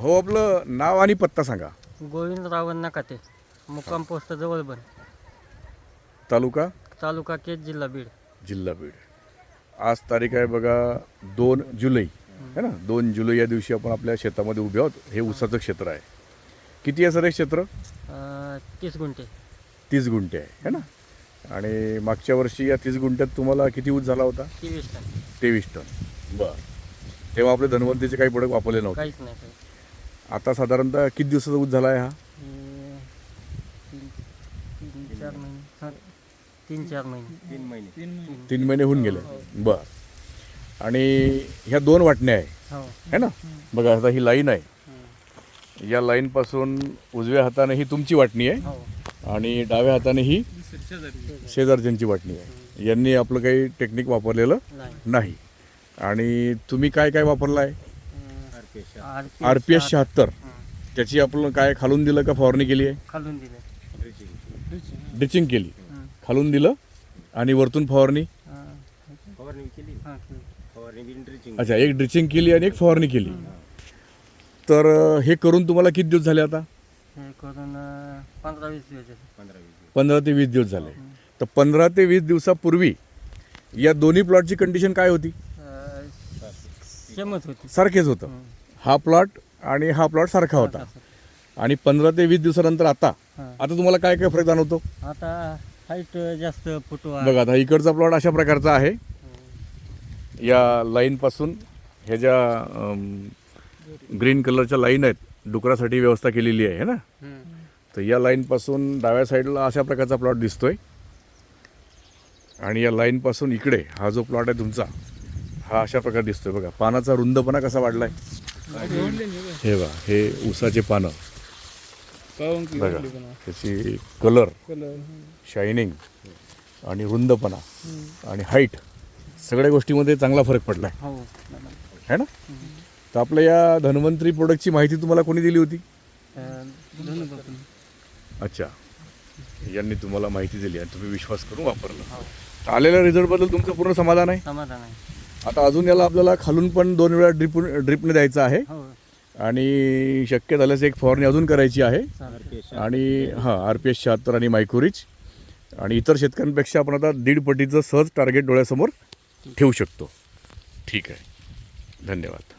हो आपलं नाव आणि पत्ता सांगा. गोविंद रावण नकाते मुक्काम पोस्ट जवळ बन. तालुका? तालुका केज जिल्हा बीड. जिल्हा बीड. आज तारीख आहे बघा दोन जुलै. है ना? दोन जुलै या दिवशी आपण आपल्या शेतामध्ये उभे आहोत. हे ऊसाचं क्षेत्र आहे. किती आहे सर हे क्षेत्र? अं, तीस गुंठे. तीस गुंठे आहे. है ना? आणि मागच्या वर्षी या तीस गुंठ्यात तुम्हाला किती ऊस झाला होता? तेवीस टन. तेवीस टन. बरं. तेव्हा आपले धनवंतीचे काही प्रोडक्ट वापरले नव्हते. काहीच नाही काही आता साधारणतः किती दिवसाचा ऊस झाला आहे हा? तीन चार महिने तीन चार महिने तीन महिने तीन महिने होऊन गेले. बर. आणि ह्या दोन वाटण्या आहे. हो है ना? बघा आता ही लाईन आहे. या लाईनपासून उजव्या हाताने ही तुमची वाटणी आहे हो आणि डाव्या हाताने ही शेजारच्यांची वाटणी आहे. यांनी आपलं काही टेक्निक वापरलेलं नाही. आणि तुम्ही काय काय वापरलं आहे आर पी एस शहात्तर. त्याची आपण काय खालून दिलं का फवारणी केली आहे? खालून दिले. ड्रिचिंग केली. खालून दिलं आणि वरतून फवारणी? फवारणी केली. हा, केली. फवारणी बिन ड्रिचिंग अच्छा एक ड्रिचिंग केली आणि एक फवारणी केली. तर अं, हे करून तुम्हाला किती दिवस झाले आता? हे करून अं, पंधरा वीस दिवस झाले. पंधरा वीस दिवस. पंधरा ते वीस दिवस झाले. तर पंधरा ते वीस दिवसापूर्वी या दोन्ही प्लॉटची कंडिशन काय होती? अं, सेमच होती. सारखेच होतं. हं. प्लॉट आणि हा प्लॉट सारखा होता आणि पंधरा ते वीस दिवसानंतर आता. आता तुम्हाला काय काय फरक जाणवतो आता हाईट जास्त फुटवा बघा आता इकडचा प्लॉट अशा प्रकारचा आहे हं. या लाईनपासून ह्या ज्या ग्रीन कलरच्या लाईन आहेत डुकरासाठी व्यवस्था केलेली आहे है ना. तर या लाईनपासून डाव्या साईडला अशा प्रकारचा प्लॉट दिसतोय आणि या लाईनपासून इकडे हा जो प्लॉट आहे तुमचा हा अशा प्रकारे दिसतोय बघा पानाचा रुंदपणा कसा हे बघा हे ऊसाचे पानं. बघा त्याची कलर शायनिंग आणि रुंदपणा आणि हाईट सगळ्या गोष्टीमध्ये चांगला फरक पडलाय. हो. है ना? तर आपल्या या धन्वंतरी प्रोडक्टची माहिती तुम्हाला कोणी दिली होती. अच्छा. यांनी तुम्हाला माहिती दिली आणि तुम्ही विश्वास करून वापरलं. आलेल्या रिझल्टबद्दल तुमचं पूर्ण समाधान आहे? समाधान आहे. आता अजून याला आपल्याला खालून पण दोन वेळा ड्रिप ड्रिपने द्यायचं आहे. हो. आणि शक्य झाल्यास एक फवारणी अजून करायची आहे. आणि हां आर पी एस शहात्तर आणि मायक्रोरिच आणि इतर शेतकऱ्यांपेक्षा आपण आता दीड पटीचं सहज टार्गेट डोळ्यासमोर ठेवू शकतो. ठीक आहे. धन्यवाद.